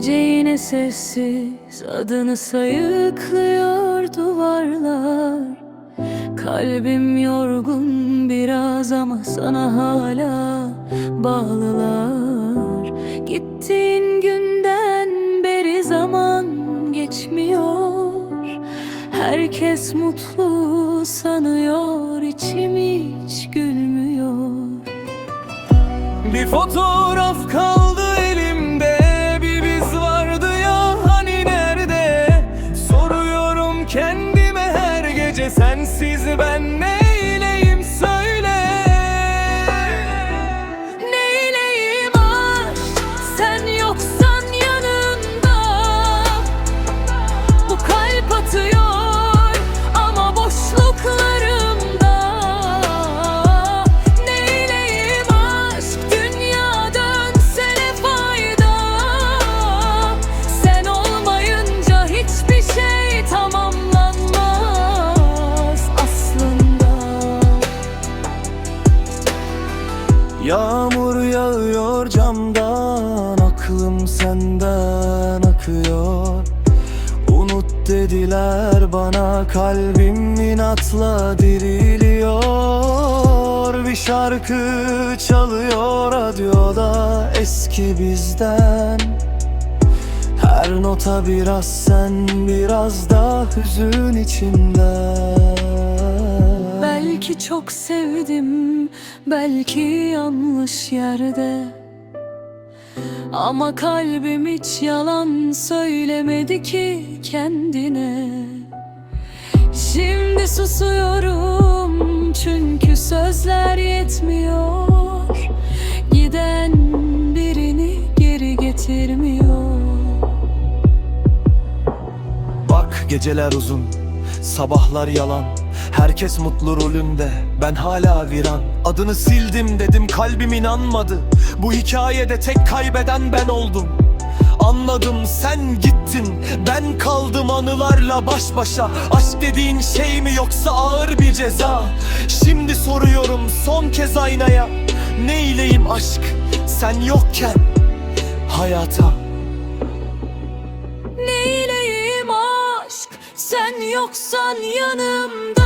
yine sessiz adını sayıklıyor duvarlar. Kalbim yorgun biraz ama sana hala bağlılar. Gittiğin günden beri zaman geçmiyor. Herkes mutlu sanıyor içim hiç gülmüyor. Bir fotoğraf kaldı gece Sensiz ben Yağmur yağıyor camdan Aklım senden akıyor. Unut dediler bana Kalbim inatla diriliyor. Bir şarkı çalıyor radyoda Eski bizden. Her nota biraz sen Biraz da hüzün içimde Belki çok sevdim, belki yanlış yerde. Ama kalbim hiç yalan söylemedi ki kendine. Şimdi susuyorum çünkü sözler yetmiyor. Giden birini geri getirmiyor. Bak geceler uzun, sabahlar yalan Herkes mutlu rolünde, ben hala viran. Adını sildim dedim kalbim inanmadı. Bu hikayede tek kaybeden ben oldum. Anladım sen gittin, ben kaldım anılarla baş başa. Aşk dediğin şey mi yoksa ağır bir ceza? Şimdi soruyorum son kez aynaya. Neyleyim aşk? Sen yokken hayata. Neyleyim aşk? Sen yoksan yanımda